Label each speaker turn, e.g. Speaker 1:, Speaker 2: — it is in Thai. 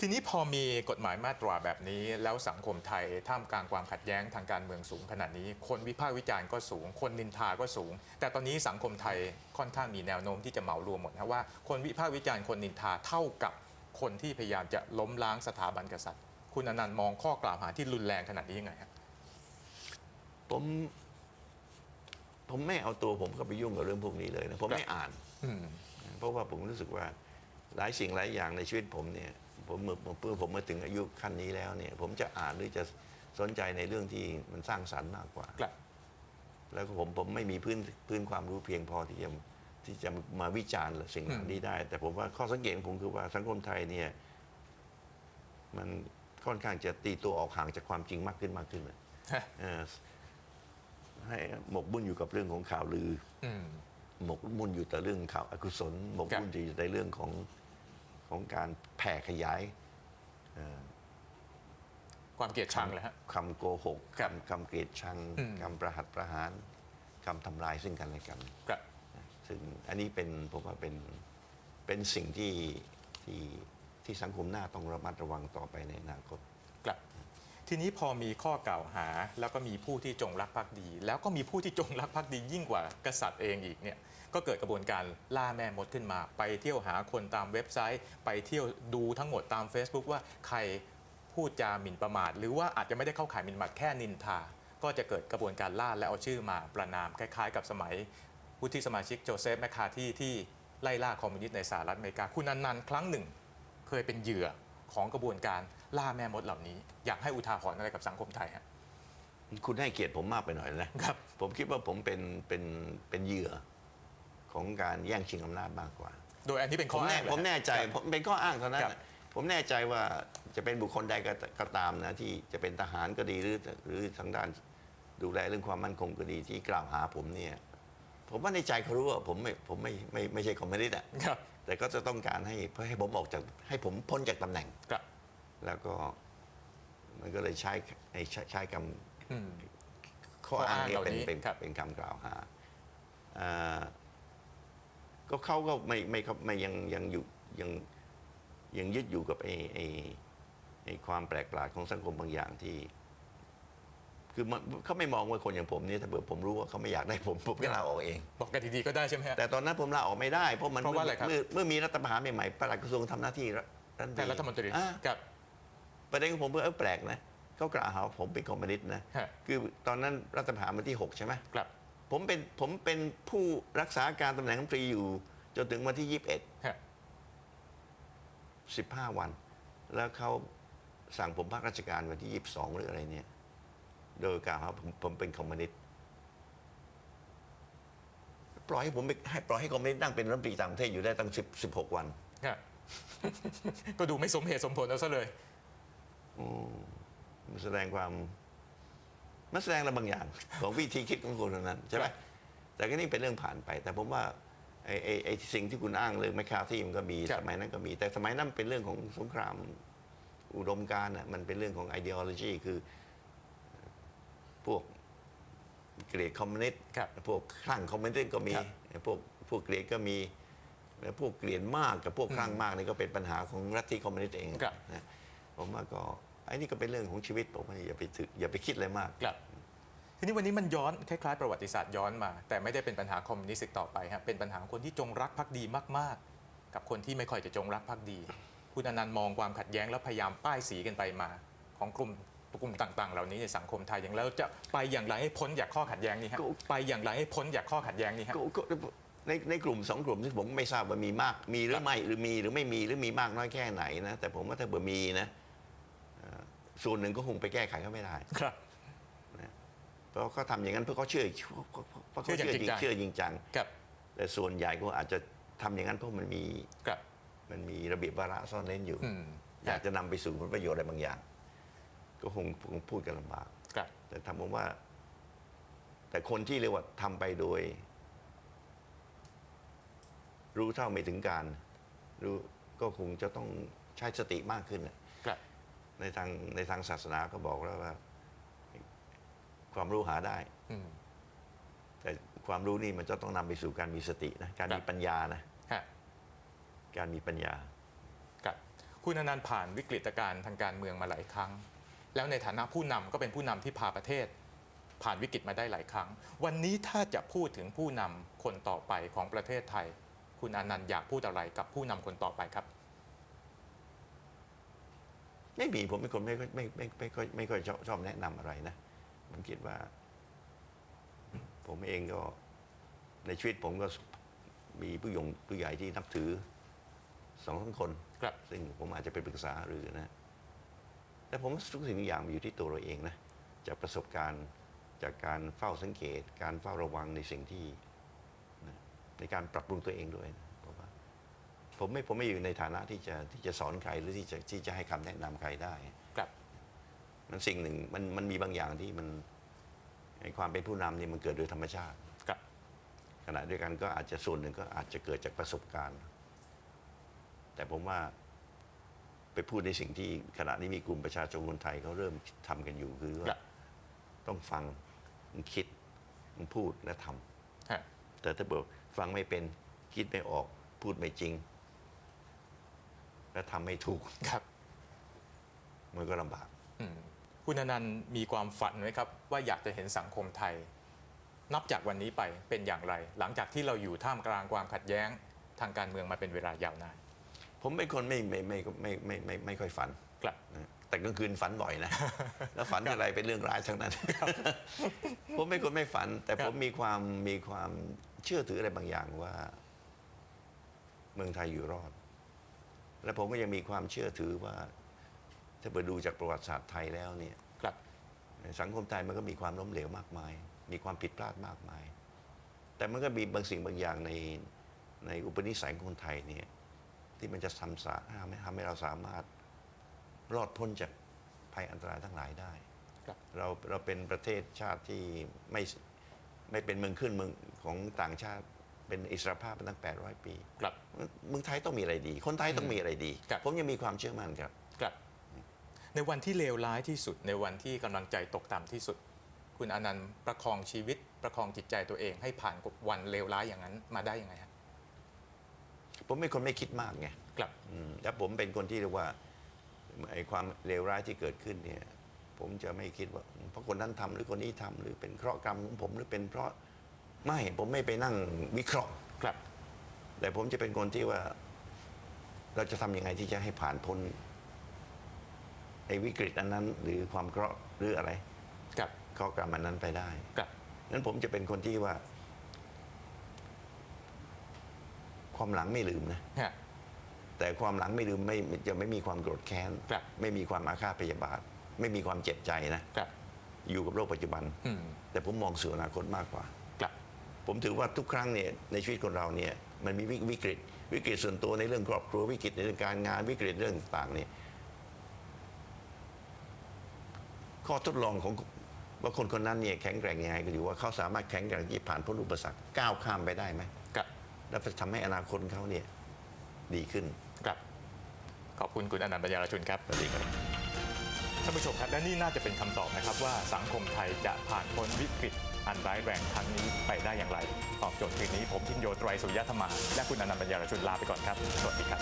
Speaker 1: ทีนี้พอมีกฎหมายมาตราแบบนี้ แล้วสังคมไทยท่ามกลางความขัดแย้งทางการเมืองสูงขนาดนี้ คนวิพากษ์วิจารณ์ก็สูง คนนินทาก็สูง แต่ตอนนี้สังคมไทยค่อนข้างมีแนวโน้มที่จะเหมารวมหมดนะว่าคนวิพากษ์วิจารณ์คนนินทาเท่ากับคนที่พยายามจะล้มล้างสถาบันกษัตริย์ คุณอนันต์มองข้อกล่าวหาที่รุนแรงขนาดนี้ยังไงครับ
Speaker 2: ผมผมไม่เอาตัวผมเข้าไปยุ่งกับเรื่องพวกนี้เลยนะผมไม่อ่านเพราะว่าผมรู้สึกว่าหลายสิ่งหลายอย่างในชีวิตผมเนี่ย ผมเมื่อเมื่อผมมาถึงอายุขั้นนี้แล้วเนี่ย ผมจะอ่านหรือจะสนใจในเรื่องที่มันสร้างสรรค์มากกว่า
Speaker 1: กลับ
Speaker 2: แล้วก็ผมผมไม่มีพื้นพื้นความรู้เพียงพอที่จะที่จะมาวิจารณ์สิ่งเหล่านี้ได้ แต่ผมว่าข้อสังเกตของผมคือว่าสังคมไทยเนี่ย มันค่อนข้างจะตีตัวออกห่างจากความจริงมากขึ้นมากขึ้นนะเอ่อให้หมกบุ่นอยู่กับเรื่องของข่าวลือ
Speaker 1: อืม
Speaker 2: หมกมุ่นอยู่แต่เรื่องข่าวอกุศลหมก
Speaker 1: ครับ
Speaker 2: มุ่นอยู่ในเรื่องของ ของการแผ่ขยายเอ่อ
Speaker 1: ความเกลียดชังเลยฮะ
Speaker 2: คำโกหก
Speaker 1: ครับ
Speaker 2: คำคำเกลียดชัง
Speaker 1: อืม
Speaker 2: คำประหัตประหารคำทำลายซึ่งกันและกัน
Speaker 1: กลับ
Speaker 2: ซึ่งอันนี้เป็นผมว่าเป็นเป็นสิ่งที่ที่ที่สังคมหน้าต้องระมัดระวังต่อไปในอนาคต
Speaker 1: กลับ ทีนี้พอมีข้อกล่าวหา แล้วก็มีผู้ที่จงรักภักดี แล้วก็มีผู้ที่จงรักภักดียิ่งกว่ากษัตริย์เองอีกเนี่ยก็เกิดกระบวนการล่าแม่มดขึ้นมา ไปเที่ยวหาคนตามเว็บไซต์ ไปเที่ยวดูทั้งหมดตาม Facebook ว่าใครพูดจาหมิ่นประมาท หรือว่าอาจจะไม่ได้เข้าข่ายหมิ่นประมาทแค่นินทา ก็จะเกิดกระบวนการล่าและเอาชื่อมาประนามคล้ายๆ กับสมัยผู้ที่สมาชิกโจเซฟแมคคาที่ที่ไล่ล่าคอมมิวนิสต์ในสหรัฐอเมริกาคุณนันต์ครั้งหนึ่ง เคยเป็นเหยื่อ ของกระบวนการล่าแม่มดเหล่านี้ อยากให้อุทาหรณ์อะไรกับสังคมไทยฮะ
Speaker 2: คุณให้เกียรติผมมากไปหน่อยนะครับ ผมคิดว่าผมเป็นเป็นเป็นเหยื่อของการแย่งชิงอำนาจมากกว่า
Speaker 1: โดยอันที่เป็น
Speaker 2: ผ
Speaker 1: ข้อ
Speaker 2: มแน่
Speaker 1: อ้างเลย
Speaker 2: ผมแน่ใจ
Speaker 1: ครับ
Speaker 2: ผมเป็นข้ออ้างเท่านั้น
Speaker 1: ครับ
Speaker 2: น่ะผมแน่ใจว่าจะเป็นบุคคลใดก็ก็ตามนะที่จะเป็นทหารก็ดีหรือหรือทางด้านดูแลเรื่องความมั่นคงก็ดีที่กล่าวหาผมเนี่ย ผมว่าในใจเขารู้ว่าผมไม่ผมไม่ไม่ไม่ใช่คอมมิวนิสต์อะ
Speaker 1: ครับ
Speaker 2: แต่ก็จะต้องการให้เพื่อให้ผมออกจากให้ผมพ้นจากตำแหน่ง
Speaker 1: ครับ
Speaker 2: แล้วก็มันก็เลยใช้ไอ้ใช้ใช้ค
Speaker 1: อืมำ
Speaker 2: ข้ออ้างเนี่ยเป็น
Speaker 1: ข้ออ้างเหล่านี้
Speaker 2: เป็น
Speaker 1: ครับ
Speaker 2: เป็นคำกล่าวหาอ่าก็เขาก็ไม่ไม่เขาไม่ยังยังอยู่ยังยังยึดอยู่กับไอ้ไอ้ไอ้ความแปลกประหลาดของสังคมบางอย่างที่ คือมันเขาไม่มองว่าคนอย่างผมเนี่ยถ้าเกิดผมรู้ว่าเขาไม่อยากได้ผมผมก็ลาออกเอง
Speaker 1: บอกกันดีๆก็ได้ใช่ไหมฮะ
Speaker 2: แต่ตอนนั้นผมลาออกไม่ได้เพราะมัน
Speaker 1: เพราะว่าอะไรครับ
Speaker 2: เมื่อเมื่อมีรัฐประหารใหม่ๆปลัดกระทรวงทำหน้าที่รัฐ
Speaker 1: แต่รัฐมนตรี
Speaker 2: อ่า
Speaker 1: ครับ
Speaker 2: ประเด็นของผมเพื่อเออแปลกนะเขากล่าวหาว่าผมเป็นคอมมิวนิสต์นะ
Speaker 1: ฮะ
Speaker 2: คือตอนนั้นรัฐประหารมาที่6ใช่ไหม
Speaker 1: ครับ
Speaker 2: ผมเป็นผมเป็นผู้รักษาการตำแหน่งรัฐมนตรีอยู่ จนถึงวันที่
Speaker 1: ฮะ
Speaker 2: 21 15 วัน แล้วเขาสั่งผมพักราชการวันที่ 22 หรืออะไรเนี่ย โดยกล่าวหาผมผมเป็นคอมมิวนิสต์ปล่อยให้ผมไปให้ปล่อยให้คอมมิวนิสต์นั่งเป็นรัฐมนตรีต่างประเทศอยู่ได้ตั้ง10 16วัน
Speaker 1: ฮะ ก็ดูไม่สมเหตุสมผลเอาซะเลย
Speaker 2: มันแสดงความมันแสดงอะไรบางอย่าง ของวิธีคิดของคนคนนั้นใช่ไหม
Speaker 1: ครับ
Speaker 2: แต่ก็นี่เป็นเรื่องผ่านไป แต่ผมว่าไอ้ไอ้ไอ้สิ่งที่คุณอ้างเรื่องแมคคาที่มันก็มี
Speaker 1: ครับ
Speaker 2: สมัยนั้นก็มี แต่สมัยนั้นเป็นเรื่องของสงครามอุดมการณ์น่ะมันเป็นเรื่องของ ideology คือ พวกเกลียดคอมมิวนิสต์
Speaker 1: ครับ
Speaker 2: พวกคลั่งคอมมิวนิสต์ก็มี
Speaker 1: ครับ
Speaker 2: พวกพวกเกลียดก็มีแล้วพวกเกลียดมากกับพวกคลั่งมากนี่ก็เป็นปัญหาของรัฐที่คอมมิวนิสต์เอง
Speaker 1: ครับ
Speaker 2: นะผมว่าก็ไอ้นี่ก็เป็นเรื่องของชีวิตผมว่าอย่าไปถืออย่าไปคิดอะไรมาก
Speaker 1: ครับทีนี้วันนี้มันย้อนคล้ายๆประวัติศาสตร์ย้อนมา แต่ไม่ได้เป็นปัญหาคอมมิวนิสต์อีกต่อไปครับเป็นปัญหาของคนที่จงรักภักดีมากๆ กับคนที่ไม่ค่อยจะจงรักภักดี คุณอนันต์มองความขัดแย้งแล้วพยายามป้ายสีกันไปมา ของกลุ่ม กลุ่มต่าง ๆ เหล่านี้ในสังคมไทยอย่างแล้วจะไปอย่างไรให้พ้นจากข้อขัดแย้งนี้ครับ
Speaker 2: ก็
Speaker 1: ไปอย่างไรให้พ้นจากข้อขัดแย้งนี้ครับ
Speaker 2: ก็ก็ในในกลุ่มสองกลุ่มที่ผมไม่ทราบว่ามีมากมีหรือไม่หรือมีหรือไม่มีหรือมีมากน้อยแค่ไหนนะแต่ผมว่าถ้าเกิดมีนะเอ่อส่วนหนึ่งก็คงไปแก้ไขก็ไม่ได้
Speaker 1: ครับ
Speaker 2: เพราะเขาทำอย่างนั้นเพื่อเขาเชื่อเพราะเขา
Speaker 1: เชื่ออย่างจริงจัง
Speaker 2: เชื่อจริงจัง
Speaker 1: ครับ
Speaker 2: แต่ส่วนใหญ่ก็อาจจะทำอย่างนั้นเพราะมันมี
Speaker 1: ครับ
Speaker 2: มันมีระเบียบวาระซ่อนเร้นอยู่
Speaker 1: อืม
Speaker 2: อยากจะนำไปสู่ผลประโยชน์อะไรบางอย่าง ก็คงคงพูดกันลำบาก
Speaker 1: ครับ
Speaker 2: แต่ทำผมว่า แต่คนที่เรียกว่าทำไปโดย รู้เท่าไม่ถึงการ รู้ก็คงจะต้องใช้สติมากขึ้นน่ะ
Speaker 1: ครับ
Speaker 2: ในทางในทางศาสนาก็บอกแล้วว่า ความรู้หาได้
Speaker 1: อืม
Speaker 2: แต่ความรู้นี่มันจะต้องนำไปสู่การมีสตินะการ
Speaker 1: ครั
Speaker 2: มี
Speaker 1: บ
Speaker 2: ปัญญานะ
Speaker 1: ฮะ
Speaker 2: การมีปัญญา
Speaker 1: ครับคุณอนันต์ผ่านวิกฤตการณ์ทางการเมืองมาหลายครั้ง แล้วในฐานะผู้นำก็เป็นผู้นำที่พาประเทศ ผ่านวิกฤตมาได้หลายครั้ง วันนี้ถ้าจะพูดถึงผู้นำคนต่อไปของประเทศไทย คุณอนันต์อยากพูดอะไรกับผู้นำคนต่อไปครับ
Speaker 2: ไม่มีผมเป็นคนไม่ค่อยไม่ไม่ไม่ค่อยไม่ค่อยชอบชอบแนะนำอะไรนะผมคิดว่า ผมเองก็ในชีวิตผมก็มีผู้ยงผู้ใหญ่ที่นับถือสองสามคน
Speaker 1: ครับ
Speaker 2: ซึ่งผมอาจจะไปปรึกษาหรือนะ แต่ผมว่าทุกสิ่งทุกอย่างมันอยู่ที่ตัวเราเองนะจากประสบการณ์จากการเฝ้าสังเกต การเฝ้าระวังในสิ่งที่นะในการปรับปรุงตัวเองด้วยนะผมว่าผมไม่ผมไม่อยู่ในฐานะที่จะที่จะสอนใครหรือที่จะที่จะให้คำแนะนำใครได้
Speaker 1: ครับ
Speaker 2: มันสิ่งหนึ่งมันมันมีบางอย่างที่มันไอความเป็นผู้นำเนี่ยมันเกิดโดยธรรมชาติ
Speaker 1: ครับ
Speaker 2: ขณะเดียวกันก็อาจจะส่วนหนึ่งก็อาจจะเกิดจากประสบการณ์ แต่ผมว่า ไปพูดในสิ่งที่ขณะนี้มีกลุ่มประชาชนคนไทยเขาเริ่มทำกันอยู่คือ
Speaker 1: ครั
Speaker 2: ว่า
Speaker 1: บ
Speaker 2: ต้องฟังมึงคิดมึงพูดและทำ
Speaker 1: ฮะ
Speaker 2: แต่ถ้าบอกฟังไม่เป็นคิดไม่ออก พูดไม่จริง และทำไม่ถูก
Speaker 1: ครับ
Speaker 2: มันก็ลำบาก
Speaker 1: อืมคุณอนันต์มีความฝันไหมครับ ว่าอยากจะเห็นสังคมไทย นับจากวันนี้ไปเป็นอย่างไร หลังจากที่เราอยู่ท่ามกลางความขัดแย้งทางการเมืองมาเป็นเวลายาวนาน
Speaker 2: ผมเป็นคนไม่ไม่ไม่ไม่ไม่ไม่ไม่ค่อยฝัน
Speaker 1: ครับ
Speaker 2: แต่กลางคืนฝันบ่อยนะ แล้วฝันอะไรเป็นเรื่องร้ายทั้งนั้น ผมไม่คนไม่ฝัน แต่ผมมีความมีความเชื่อถืออะไรบางอย่างว่า เมืองไทยอยู่รอด และผมก็ยังมีความเชื่อถือว่า ถ้าไปดูจากประวัติศาสตร์ไทยแล้วเนี่ย
Speaker 1: ครับ
Speaker 2: สังคมไทยมันก็มีความล้มเหลวมากมาย มีความผิดพลาดมากมาย แต่มันก็มีบางสิ่งบางอย่างในในอุปนิสัยคนไทยเนี่ย ที่มันจะทำสาทำให้ทำให้เราสามารถรอดพ้นจากภัยอันตรายทั้งหลายได้
Speaker 1: ครับ
Speaker 2: เราเราเป็นประเทศชาติที่ไม่ไม่เป็นเมืองขึ้นเมืองของต่างชาติเป็นอิสรภาพมาตั้ง 800 ปี
Speaker 1: ครับ
Speaker 2: เมืองไทยต้องมีอะไรดี คนไทยต้องมีอะไรดี
Speaker 1: ครับ
Speaker 2: ผมยังมีความเชื่อมั่นครับ
Speaker 1: ครับ ในวันที่เลวร้ายที่สุด ในวันที่กำลังใจตกต่ำที่สุด คุณอนันต์ประคองชีวิตประคองจิตใจตัวเองให้ผ่านวันเลวร้ายอย่างนั้นมาได้ยังไงครับ
Speaker 2: ผมเป็นคนไม่คิดมากไง
Speaker 1: ครับ
Speaker 2: อืมแล้วผมเป็นคนที่เรียกว่าไอ้ความเลวร้ายที่เกิดขึ้นเนี่ย ผมจะไม่คิดว่า เพราะคนนั้นทำหรือคนนี้ทำหรือเป็นเคราะห์กรรมของผมหรือเป็นเพราะไม่ผมไม่ไปนั่งวิเคราะห์
Speaker 1: ครับ
Speaker 2: แต่ผมจะเป็นคนที่ว่า เราจะทำยังไงที่จะให้ผ่านพ้นไอ้วิกฤตอันนั้น หรือความเคราะห์หรืออะไร
Speaker 1: ครับ
Speaker 2: เคราะห์กรรมอันนั้นไปได้
Speaker 1: ครับ
Speaker 2: นั้นผมจะเป็นคนที่ว่า ความหลังไม่ลืมนะ
Speaker 1: ฮะ
Speaker 2: แต่ความหลังไม่ลืมไม่จะไม่มีความโกรธแค้น
Speaker 1: ครับ
Speaker 2: ไม่มีความอาฆาตพยาบาท ไม่มีความเจ็บใจนะ
Speaker 1: ครับ
Speaker 2: อยู่กับโลกปัจจุบัน
Speaker 1: อืม
Speaker 2: แต่ผมมองสู่อนาคตมากกว่า
Speaker 1: ครับ
Speaker 2: ผมถือว่าทุกครั้งเนี่ยในชีวิตคนเราเนี่ยมันมีวิวิกฤต วิกฤตส่วนตัวในเรื่องครอบครัววิกฤตในเรื่องการงานวิกฤตเรื่องต่างๆเนี่ยข้อทดลองของว่าคนคนนั้นเนี่ยแข็งแกร่งยังไงก็อยู่ว่าเขาสามารถแข็งแกร่งที่ผ่านพ้นอุปสรรคก้าวข้ามไปได้ไหม
Speaker 1: ครับ
Speaker 2: แล้วจะทำให้อนาคตเขาเนี่ยดีขึ้น
Speaker 1: ครับขอบคุณคุณอนันต์ปัญญารชุนครับ
Speaker 2: สวัสดีครับ
Speaker 1: ท่านผู้ชมครับและนี่น่าจะเป็นคำตอบนะครับว่าสังคมไทยจะผ่านพ้นวิกฤตอันร้ายแรงครั้งนี้ไปได้อย่างไร ตอบโจทย์คืนนี้ผมทินโยไตรสุริยธรรมา และคุณอนันต์ปัญญารชุนลาไปก่อนครับ สวัสดีครับ